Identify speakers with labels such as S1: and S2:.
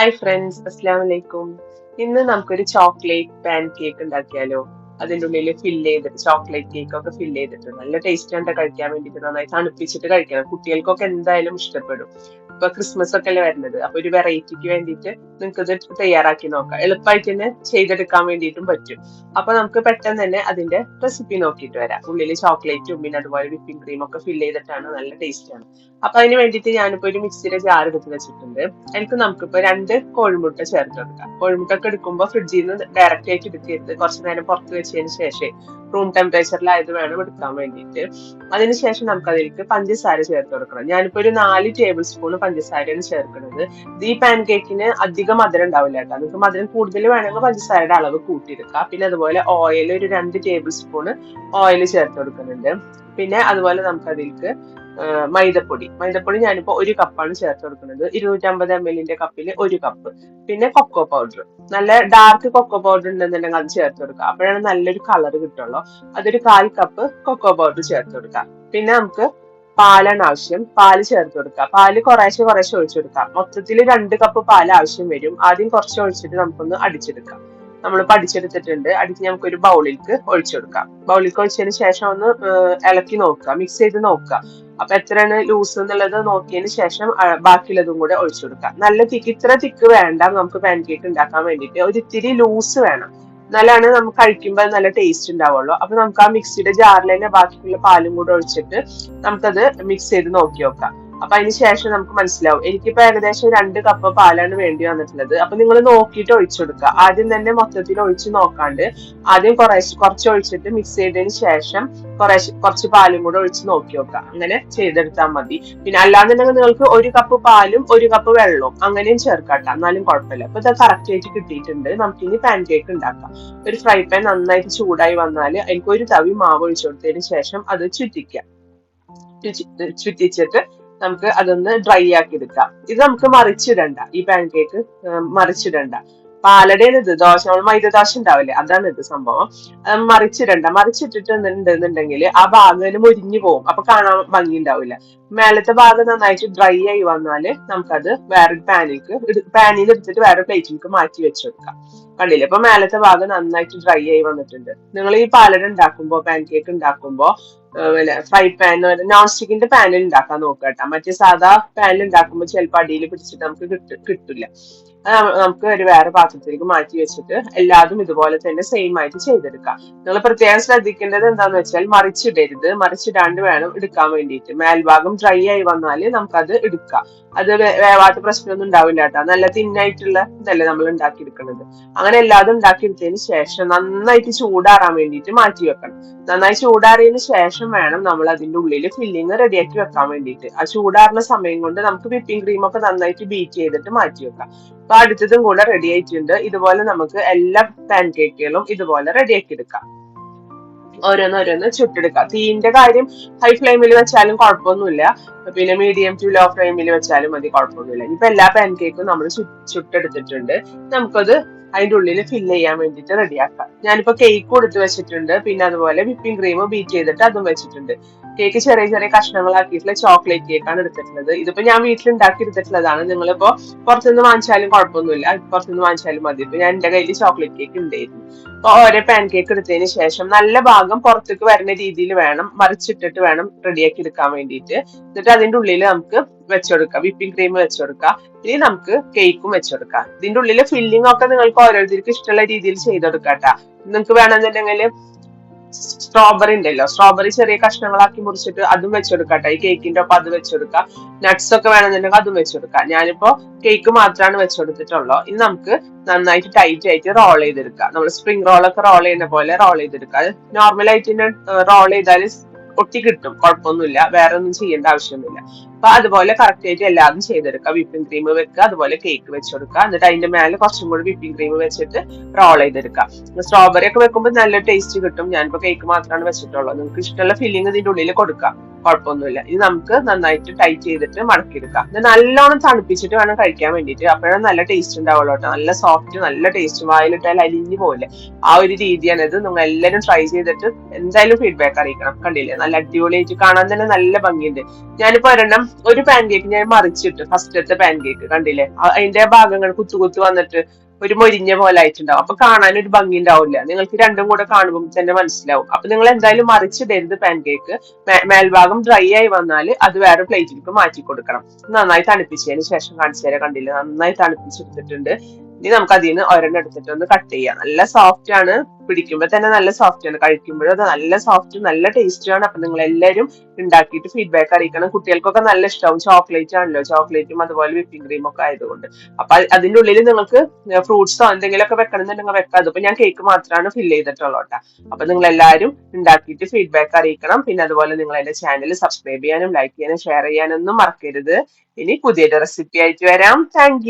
S1: Hi friends അസ്സാം വലൈക്കും ഇന്ന് നമുക്കൊരു ചോക്ലേറ്റ് പാൻ കേക്ക് ഉണ്ടാക്കിയാലോ? അതിന്റെ ഉള്ളിൽ ഫില്ല് ചെയ്തിട്ട് ചോക്ലേറ്റ് കേക്ക് ഒക്കെ ഫില്ല് ചെയ്തിട്ട് നല്ല ടേസ്റ്റ് ആണ് കഴിക്കാൻ വേണ്ടിയിട്ട് നന്നായി തണുപ്പിച്ചിട്ട് കഴിക്കണം. കുട്ടികൾക്കൊക്കെ എന്തായാലും ഇഷ്ടപ്പെടും. ഇപ്പൊ ക്രിസ്മസ് ഒക്കെ അല്ലേ വരുന്നത്. അപ്പൊ ഒരു വെറൈറ്റിക്ക് വേണ്ടിയിട്ട് നിങ്ങൾക്ക് ഇത് തയ്യാറാക്കി നോക്കാം. എളുപ്പമായിട്ട് തന്നെ ചെയ്തെടുക്കാൻ വേണ്ടിയിട്ടും പറ്റും. അപ്പൊ നമുക്ക് പെട്ടെന്ന് തന്നെ അതിന്റെ റെസിപ്പി നോക്കിയിട്ട് വരാം. ഉള്ളിൽ ചോക്ലേറ്റും പിന്നെ അതുപോലെ വിപ്പിംഗ് ക്രീം ഒക്കെ ഫില്ല് ചെയ്തിട്ടാണ് നല്ല ടേസ്റ്റ് ആണ്. അപ്പൊ അതിന് വേണ്ടിയിട്ട് ഞാനിപ്പോ ഒരു മിക്സിയുടെ ജാർ എടുത്ത് വെച്ചിട്ടുണ്ട്. എനിക്ക് നമുക്കിപ്പോ രണ്ട് കോഴിമുട്ട ചേർത്ത് കൊടുക്കാം. കോഴിമുട്ട ഒക്കെ എടുക്കുമ്പോൾ ഫ്രിഡ്ജിൽ നിന്ന് ഡയറക്റ്റ് ആയിട്ട് എടുക്കരുത്. കുറച്ച് നേരം പുറത്ത് വെച്ചതിന് ശേഷം റൂം ടെമ്പറേച്ചറിലായത് വേണം എടുക്കാൻ വേണ്ടിയിട്ട്. അതിനുശേഷം നമുക്ക് അതിലേക്ക് പഞ്ചസാര ചേർത്ത് കൊടുക്കണം. ഞാനിപ്പോ ഒരു നാല് ടേബിൾ സ്പൂൺ പഞ്ചസാരയാണ് ചേർക്കുന്നത്. ഈ പാൻ കേക്കിന് അധികം മധുരം ഉണ്ടാവില്ല കേട്ടോ. നമുക്ക് മധുരം കൂടുതൽ വേണമെങ്കിൽ പഞ്ചസാരയുടെ അളവ് കൂട്ടിയെടുക്കാം. പിന്നെ അതുപോലെ ഓയിൽ ഒരു രണ്ട് ടേബിൾ സ്പൂൺ ഓയിൽ ചേർത്ത് കൊടുക്കുന്നുണ്ട്. പിന്നെ അതുപോലെ നമുക്ക് അതിലേക്ക് മൈദപ്പൊടി. മൈദപ്പൊടി ഞാനിപ്പോ ഒരു കപ്പാണ് ചേർത്ത് കൊടുക്കുന്നത്. ഇരുന്നൂറ്റമ്പത് എം എല്ലിന്റെ കപ്പിൽ ഒരു കപ്പ്. പിന്നെ കൊക്കോ പൗഡർ. നല്ല ഡാർക്ക് കൊക്കോ പൗഡർ ഉണ്ടെന്നുണ്ടെങ്കിൽ അത് ചേർത്ത് കൊടുക്കുക. അപ്പോഴാണ് നല്ലൊരു കളർ കിട്ടുള്ളൂ. അതൊരു കാൽ കപ്പ് കൊക്കോ പൗഡർ ചേർത്ത് കൊടുക്കുക. പിന്നെ നമുക്ക് പാലാണ് ആവശ്യം. പാൽ ചേർത്ത് കൊടുക്കുക. പാൽ കുറേശ്ശെ കുറേശ്ശെ ഒഴിച്ചു കൊടുക്കുക. മൊത്തത്തിൽ രണ്ട് കപ്പ് പാൽ ആവശ്യം വരും. ആദ്യം കുറച്ച് ഒഴിച്ചിട്ട് നമുക്കൊന്ന് അടിച്ചെടുക്കാം. നമ്മൾ പഠിച്ചെടുത്തിട്ടുണ്ട്. അടിച്ച് നമുക്ക് ഒരു ബൗളിലേക്ക് ഒഴിച്ചു കൊടുക്കാം. ബൗളിലേക്ക് ഒഴിച്ചതിന് ശേഷം ഒന്ന് ഇളക്കി നോക്കുക. മിക്സ് ചെയ്ത് നോക്കുക. അപ്പൊ എത്രയാണ് ലൂസ് എന്നുള്ളത് നോക്കിയതിന് ശേഷം ബാക്കിയുള്ളതും കൂടെ ഒഴിച്ചു കൊടുക്കുക. നല്ല തിക്ക് ഇത്ര തിക്ക് വേണ്ട. നമുക്ക് പാൻ കേക്ക് ഉണ്ടാക്കാൻ വേണ്ടിയിട്ട് ഒരു ഇത്തിരി ലൂസ് വേണം. എന്നാലാണ് നമുക്ക് കഴിക്കുമ്പോൾ നല്ല ടേസ്റ്റ് ഉണ്ടാവുള്ളൂ. അപ്പൊ നമുക്ക് ആ മിക്സിയുടെ തന്നെ ബാക്കിയുള്ള പാലും കൂടെ ഒഴിച്ചിട്ട് നമുക്കത് മിക്സ് ചെയ്ത് നോക്കി നോക്കാം അപ്പൊ അതിന് ശേഷം നമുക്ക് മനസ്സിലാവും. എനിക്കിപ്പോ ഏകദേശം രണ്ട് കപ്പ് പാലാണ് വേണ്ടി വന്നിട്ടുള്ളത്. അപ്പൊ നിങ്ങൾ നോക്കിയിട്ട് ഒഴിച്ചു കൊടുക്കുക. ആദ്യം തന്നെ മൊത്തത്തിൽ ഒഴിച്ച് നോക്കാണ്ട് ആദ്യം കുറേശ്ശെ കുറച്ച് ഒഴിച്ചിട്ട് മിക്സ് ചെയ്തതിന് ശേഷം കുറേ കുറച്ച് പാലും കൂടെ ഒഴിച്ച് നോക്കി നോക്കുക അങ്ങനെ ചെയ്തെടുത്താൽ മതി. പിന്നെ അല്ലാന്നുണ്ടെങ്കിൽ നിങ്ങൾക്ക് ഒരു കപ്പ് പാലും ഒരു കപ്പ് വെള്ളവും അങ്ങനെയും ചേർക്കാട്ടോ എന്നാലും കുഴപ്പമില്ല. അപ്പൊ ഇത് കറക്റ്റ് ആയിട്ട് കിട്ടിയിട്ടുണ്ട്. നമുക്ക് ഇനി പാൻ കേക്ക് ഉണ്ടാക്കാം. ഒരു ഫ്രൈ പാൻ നന്നായിട്ട് ചൂടായി വന്നാൽ എനിക്ക് ഒരു തവി മാവ് ഒഴിച്ചു കൊടുത്തതിന് ശേഷം അത് ചുറ്റിക്കാം ചുറ്റിച്ചിട്ട് നമുക്ക് അതൊന്ന് ഡ്രൈ ആക്കി എടുക്കാം. ഇത് നമുക്ക് മറിച്ചിടണ്ട. ഈ പാൻ കേക്ക് മറിച്ചിടണ്ട. പാലടയാണ് ഇത്. ദോശ നമ്മൾ മൈദ ദോശ ഉണ്ടാവില്ലേ? അതാണ് ഇത് സംഭവം. മറിച്ചിടണ്ട. മറിച്ചിട്ടിട്ട് ഉണ്ടെന്നുണ്ടെങ്കിൽ ആ ഭാഗം മുരിഞ്ഞു പോകും. അപ്പൊ കാണാൻ ഭംഗി ഉണ്ടാവില്ല. മേലത്തെ ഭാഗം നന്നായിട്ട് ഡ്രൈ ആയി വന്നാൽ നമുക്കത് വേറൊരു പാനിലേക്ക് പാനിൽ എടുത്തിട്ട് വേറെ പ്ലേറ്റിലേക്ക് മാറ്റി വെച്ചെടുക്കാം. കണ്ടില്ലേ? അപ്പൊ മേലത്തെ ഭാഗം നന്നായിട്ട് ഡ്രൈ ആയി വന്നിട്ടുണ്ട്. നിങ്ങൾ ഈ പാലട ഉണ്ടാക്കുമ്പോ പാൻ കേക്ക് ഉണ്ടാക്കുമ്പോ ഫ്രൈ പാൻ നോൺ സ്റ്റിക്കിന്റെ പാനിൽ ഉണ്ടാക്കാൻ നോക്കുക കേട്ടോ. മറ്റേ സാധാ പാനിൽ ഉണ്ടാക്കുമ്പോൾ ചിലപ്പോൾ അടിയിൽ പിടിച്ചിട്ട് നമുക്ക് കിട്ടില്ല നമുക്ക് ഒരു വേറെ പാത്രത്തിലേക്ക് മാറ്റി വെച്ചിട്ട് എല്ലാതും ഇതുപോലെ തന്നെ സെയിം ആയിട്ട് ചെയ്തെടുക്കാം. നിങ്ങൾ പ്രത്യേകം ശ്രദ്ധിക്കേണ്ടത് എന്താന്ന് വെച്ചാൽ മറിച്ചിടരുത്. മറിച്ചിടാണ്ട് വേണം എടുക്കാൻ വേണ്ടിയിട്ട്. മേൽഭാഗം ഡ്രൈ ആയി വന്നാൽ നമുക്കത് എടുക്കാം. അത് വേവാത്ത പ്രശ്നമൊന്നും ഉണ്ടാവില്ല കേട്ടോ. നല്ല തിന്നായിട്ടുള്ള ഇതല്ലേ നമ്മൾ ഉണ്ടാക്കിയെടുക്കുന്നത് അങ്ങനെ എല്ലാതും ഉണ്ടാക്കിയെടുത്തതിന് ശേഷം നന്നായിട്ട് ചൂടാറാൻ വേണ്ടിയിട്ട് മാറ്റി വെക്കണം. നന്നായി ചൂടാറിയതിന് ശേഷം വേണം നമ്മൾ അതിന്റെ ഉള്ളിൽ ഫില്ലിങ് റെഡിയാക്കി വെക്കാൻ വേണ്ടിയിട്ട്. ആ ചൂടാറുന്ന സമയം കൊണ്ട് നമുക്ക് വിപ്പിംഗ് ക്രീം ഒക്കെ നന്നായിട്ട് ബീറ്റ് ചെയ്തിട്ട് മാറ്റി വെക്കാം. അപ്പൊ അടുത്തതും കൂടെ റെഡി ആയിട്ടുണ്ട്. ഇതുപോലെ നമുക്ക് എല്ലാ പാൻ കേക്കുകളും ഇതുപോലെ റെഡിയാക്കി എടുക്കാം. ഓരോന്നോരോന്ന് ചുട്ടെടുക്കാം. തീന്റെ കാര്യം ഹൈ ഫ്ലെയിമിൽ വെച്ചാലും കുഴപ്പമൊന്നുമില്ല. പിന്നെ മീഡിയം ടു ലോ ഫ്ലെയിമിൽ വെച്ചാലും മതി കുഴപ്പമൊന്നുമില്ല. ഇപ്പൊ എല്ലാ പാൻ കേക്കും നമ്മൾ ചുട്ടെടുത്തിട്ടുണ്ട്. നമുക്കത് അതിന്റെ ഉള്ളിൽ ഫില്ല് ചെയ്യാൻ വേണ്ടിയിട്ട് റെഡിയാക്കാം. ഞാനിപ്പോ കേക്ക് കൊടുത്ത് വെച്ചിട്ടുണ്ട്. പിന്നെ അതുപോലെ വിപ്പിംഗ് ക്രീം ബീറ്റ് ചെയ്തിട്ട് അതും വെച്ചിട്ടുണ്ട്. കേക്ക് ചെറിയ ചെറിയ കഷ്ണങ്ങളാക്കിയിട്ടുള്ള ചോക്ലേറ്റ് കേക്കാണ് എടുത്തിട്ടുള്ളത്. ഇതിപ്പോ ഞാൻ വീട്ടിൽ ഉണ്ടാക്കി എടുത്തിട്ടുള്ളതാണ് നിങ്ങളിപ്പോ പുറത്തുനിന്ന് വാങ്ങിച്ചാലും കുഴപ്പമൊന്നുമില്ല. പുറത്തുനിന്ന് വാങ്ങിച്ചാലും മതി. ഇപ്പൊ ഞാൻ എന്റെ കയ്യിൽ ചോക്ലേറ്റ് കേക്ക് ഉണ്ടായിരുന്നു. അപ്പൊ ഓരോ പാൻ കേക്ക് എടുത്തതിന് ശേഷം നല്ല ഭാഗം പുറത്തേക്ക് വരുന്ന രീതിയിൽ വേണം. മറിച്ചിട്ടിട്ട് വേണം റെഡിയാക്കി എടുക്കാൻ വേണ്ടിയിട്ട്. എന്നിട്ട് അതിന്റെ ഉള്ളിൽ നമുക്ക് വെച്ചുകൊടുക്കാം വിപ്പിംഗ് ക്രീം വെച്ചെടുക്കാം. ഇനി നമുക്ക് കേക്കും വെച്ചെടുക്കാം. ഇതിന്റെ ഉള്ളിലെ ഫില്ലിംഗ് ഒക്കെ നിങ്ങൾക്ക് ഓരോരുത്തർക്ക് ഇഷ്ടമുള്ള രീതിയിൽ ചെയ്തെടുക്കാട്ടാ. നിങ്ങൾക്ക് വേണമെന്നുണ്ടെങ്കിൽ സ്ട്രോബെറി ഉണ്ടല്ലോ. സ്ട്രോബെറി ചെറിയ കഷ്ണങ്ങളാക്കി മുറിച്ചിട്ട് അതും വെച്ചെടുക്കാട്ടെ. ഈ കേക്കിന്റെ ഒപ്പം അത് വെച്ചെടുക്കാം. നട്ട്സ് ഒക്കെ വേണമെന്നുണ്ടെങ്കിൽ അതും വെച്ചെടുക്കാം. ഞാനിപ്പോ കേക്ക് മാത്രമാണ് വെച്ചെടുത്തിട്ടുള്ളൂ. ഇനി നമുക്ക് നന്നായിട്ട് ടൈറ്റ് ആയിട്ട് റോൾ ചെയ്തെടുക്കാം. നമ്മൾ സ്പ്രിംഗ് റോൾ ഒക്കെ റോൾ ചെയ്യുന്ന പോലെ റോൾ ചെയ്തെടുക്കാം. നോർമൽ ആയിട്ട് റോൾ ചെയ്താൽ ഒട്ടി കിട്ടും. കുഴപ്പമൊന്നുമില്ല. വേറെ ഒന്നും ചെയ്യേണ്ട ആവശ്യമൊന്നുമില്ല. അപ്പൊ അതുപോലെ കറക്റ്റ് ആയിട്ട് എല്ലാതും ചെയ്തെടുക്കുക വിപ്പിംഗ് ക്രീം വെക്കുക അതുപോലെ കേക്ക് വെച്ചെടുക്കുക എന്നിട്ട് അതിന്റെ മേലെ കുറച്ചും കൂടി വിപ്പിംഗ് ക്രീം വെച്ചിട്ട് റോൾ ചെയ്തെടുക്കുക സ്ട്രോബെറി ഒക്കെ വെക്കുമ്പോൾ നല്ല ടേസ്റ്റ് കിട്ടും. ഞാനിപ്പോ കേക്ക് മാത്രമാണ് വെച്ചിട്ടുള്ളത്. നിങ്ങൾക്ക് ഇഷ്ടമുള്ള ഫില്ലിംഗ് ഇതിന്റെ ഉള്ളിൽ കൊടുക്കാം. കുഴപ്പമൊന്നുമില്ല. ഇത് നമുക്ക് നന്നായിട്ട് ടൈറ്റ് ചെയ്തിട്ട് മടക്കിയെടുക്കാം. ഇത് നല്ലോണം തണുപ്പിച്ചിട്ട് വേണം കഴിക്കാൻ വേണ്ടിയിട്ട്. അപ്പോഴാണ് നല്ല ടേസ്റ്റ് ഉണ്ടാവുള്ളൂ കേട്ടോ. നല്ല സോഫ്റ്റ് നല്ല ടേസ്റ്റ് വായിലിട്ടാൽ അലിഞ്ഞു പോലെ ആ ഒരു രീതിയാണ് ഇത്. നിങ്ങൾ എല്ലാവരും ട്രൈ ചെയ്തിട്ട് എന്തായാലും ഫീഡ്ബാക്ക് അറിയിക്കണം. കണ്ടില്ലേ? നല്ല അടിപൊളിയായിട്ട് കാണാൻ തന്നെ നല്ല ഭംഗിയുണ്ട്. ഞാനിപ്പോ ഒരെണ്ണം ഒരു പാൻ കേക്ക് ഞാൻ മറിച്ചിട്ട്. ഫസ്റ്റത്തെ പാൻ കേക്ക് കണ്ടില്ലേ? അതിന്റെ ഭാഗങ്ങൾ കുത്തു കുത്തു വന്നിട്ട് ഒരു മൊരിഞ്ഞ പോലെ ആയിട്ടുണ്ടാവും. അപ്പൊ കാണാൻ ഒരു ഭംഗി ഉണ്ടാവില്ല. നിങ്ങൾക്ക് രണ്ടും കൂടെ കാണുമ്പോൾ തന്നെ മനസ്സിലാവും. അപ്പൊ നിങ്ങൾ എന്തായാലും മറിച്ചിടരുത് പാൻകേക്ക് മേൽഭാഗം ഡ്രൈ ആയി വന്നാൽ അത് വേറെ പ്ലേറ്റിലേക്ക് മാറ്റി കൊടുക്കണം. നന്നായി തണുപ്പിച്ചതിന് ശേഷം കാണിച്ചു തരാം. കണ്ടില്ല? നന്നായി തണുപ്പിച്ചെടുത്തിട്ടുണ്ട് ഇനി നമുക്ക് അതിൽ നിന്ന് ഒരെണ്ണം എടുത്തിട്ട് ഒന്ന് കട്ട് ചെയ്യാം. നല്ല സോഫ്റ്റ് ആണ്. പിടിക്കുമ്പോൾ തന്നെ നല്ല സോഫ്റ്റ് ആണ്. കഴിക്കുമ്പോഴും അത് നല്ല സോഫ്റ്റ് നല്ല ടേസ്റ്റും ആണ്. അപ്പൊ നിങ്ങൾ എല്ലാവരും ഉണ്ടാക്കിയിട്ട് ഫീഡ്ബാക്ക് അറിയിക്കണം. കുട്ടികൾക്കൊക്കെ നല്ല ഇഷ്ടമാവും ചോക്ലേറ്റ് ആണല്ലോ. ചോക്ലേറ്റും അതുപോലെ വിപ്പിംഗ് ക്രീം ഒക്കെ ആയതുകൊണ്ട്. അപ്പൊ അതിന്റെ ഉള്ളിൽ നിങ്ങൾക്ക് ഫ്രൂട്ട്സോ എന്തെങ്കിലുമൊക്കെ വെക്കണമെന്നുണ്ടെങ്കിൽ വെക്കാം. അതിപ്പോ ഞാൻ കേക്ക് മാത്രമാണ് ഫില്ല് ചെയ്തിട്ടുള്ളൂ കേട്ടോ. അപ്പൊ നിങ്ങൾ എല്ലാവരും ഉണ്ടാക്കിയിട്ട് ഫീഡ്ബാക്ക് അറിയിക്കണം. പിന്നെ അതുപോലെ നിങ്ങൾ എന്റെ ചാനൽ സബ്സ്ക്രൈബ് ചെയ്യാനും ലൈക്ക് ചെയ്യാനും ഷെയർ ചെയ്യാനൊന്നും മറക്കരുത്. ഇനി പുതിയൊരു റെസിപ്പി ആയിട്ട് വരാം. താങ്ക്